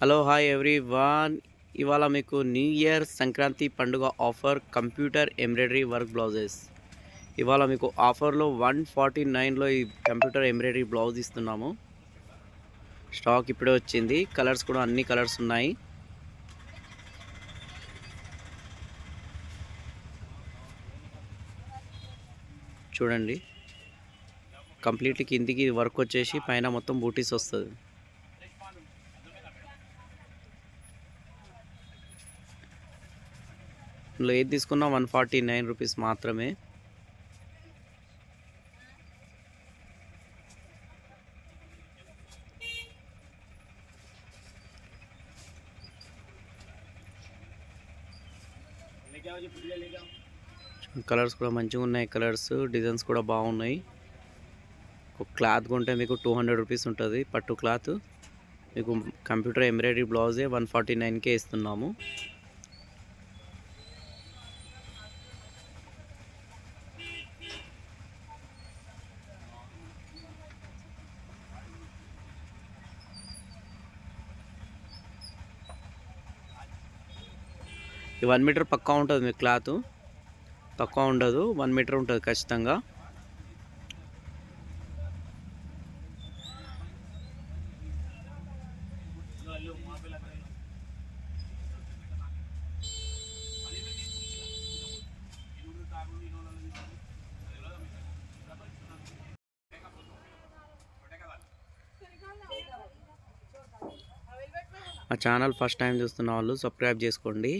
Hello hi every one ఇవాళ మీకు new year Sankranti పండుగ offer computer embroidery work blouses ఇవాళ మీకు ఆఫర్లో వన్ ఫార్టీ నైన్లో ఈ కంప్యూటర్ ఎంబ్రాయిడరీ బ్లౌజ్ ఇస్తున్నాము. స్టాక్ ఇప్పుడే వచ్చింది. కలర్స్ కూడా అన్ని కలర్స్ ఉన్నాయి. చూడండి. కంప్లీట్ కిందికి వర్క్ వచ్చేసి పైన మొత్తం బూటీస్ వస్తుంది. ఇందులో ఏది తీసుకున్నా వన్ ఫార్టీ నైన్ రూపీస్ మాత్రమే. కలర్స్ కూడా మంచిగా ఉన్నాయి కలర్స్ డిజైన్స్ కూడా బాగున్నాయి. ఒక క్లాత్ కొంటే మీకు టూ హండ్రెడ్ రూపీస్ ఉంటుంది. పట్టు క్లాత్. మీకు కంప్యూటర్ ఎంబ్రాయిడరీ బ్లౌజే వన్ ఫార్టీ నైన్కే ఇస్తున్నాము. ఈ వన్ మీటర్ పక్కా ఉంటుంది మీకు క్లాత్. తక్కువ ఉండదు వన్ మీటర్ ఉంటుంది ఖచ్చితంగా. మా ఛానల్ ఫస్ట్ టైం చూస్తున్న వాళ్ళు సబ్స్క్రైబ్ చేసుకోండి.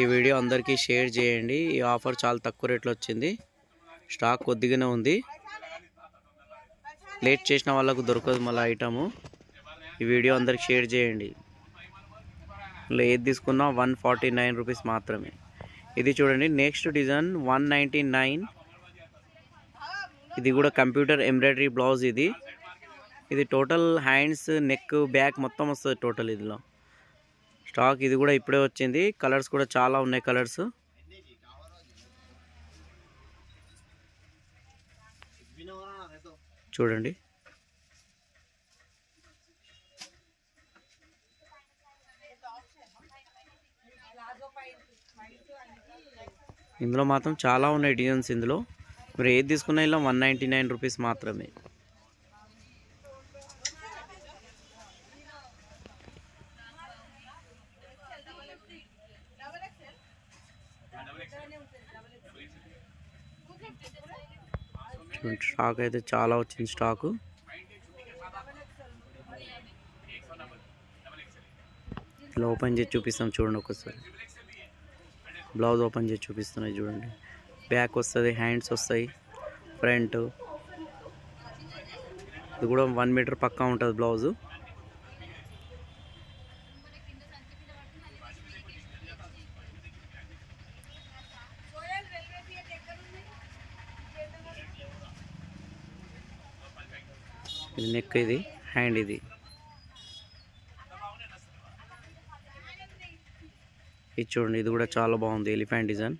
ఈ వీడియో అందరికీ షేర్ చేయండి. ఈ ఆఫర్ చాలా తక్కువ రేట్లో వచ్చింది. స్టాక్ కొద్దిగానే ఉంది. లేట్ చేసిన వాళ్ళకు దొరకదు మళ్ళీ ఐటము. ఈ వీడియో అందరికి షేర్ చేయండి. ఇలా ఏది తీసుకున్నా వన్ ఫార్టీ నైన్ రూపీస్ మాత్రమే. ఇది చూడండి next design one ninety nine. ఇది కూడా కంప్యూటర్ ఎంబ్రాయిడరీ బ్లౌజ్ ఇది. ఇది టోటల్ హ్యాండ్స్ నెక్ బ్యాక్ మొత్తం వస్తుంది టోటల్ ఇదిలో. స్టాక్ ఇది కూడా ఇప్పుడే వచ్చింది. కలర్స్ కూడా చాలా ఉన్నాయి కలర్స్. చూడండి. ఇందులో మాత్రం చాలా ఉన్నాయి డిజైన్స్ ఇందులో. మీరు ఏది తీసుకున్నా ఇలా వన్ నైంటీ నైన్ రూపీస్ మాత్రమే. స్టాక్ అయితే చాలా వచ్చింది స్టాకు. ఇలా ఓపెన్ చేసి చూపిస్తాం చూడండి ఒకసారి బ్లౌజ్ ఓపెన్ చేసి చూపిస్తున్నాయి చూడండి. బ్యాక్ వస్తుంది హ్యాండ్స్ వస్తాయి ఫ్రంట్. ఇది కూడా వన్ మీటర్ పక్కా ఉంటుంది బ్లౌజు. ఇది నెక్ ఇది హ్యాండ్ ఇది. ఇది చూడండి ఇది కూడా చాలా బాగుంది ఎలిఫెంట్ డిజైన్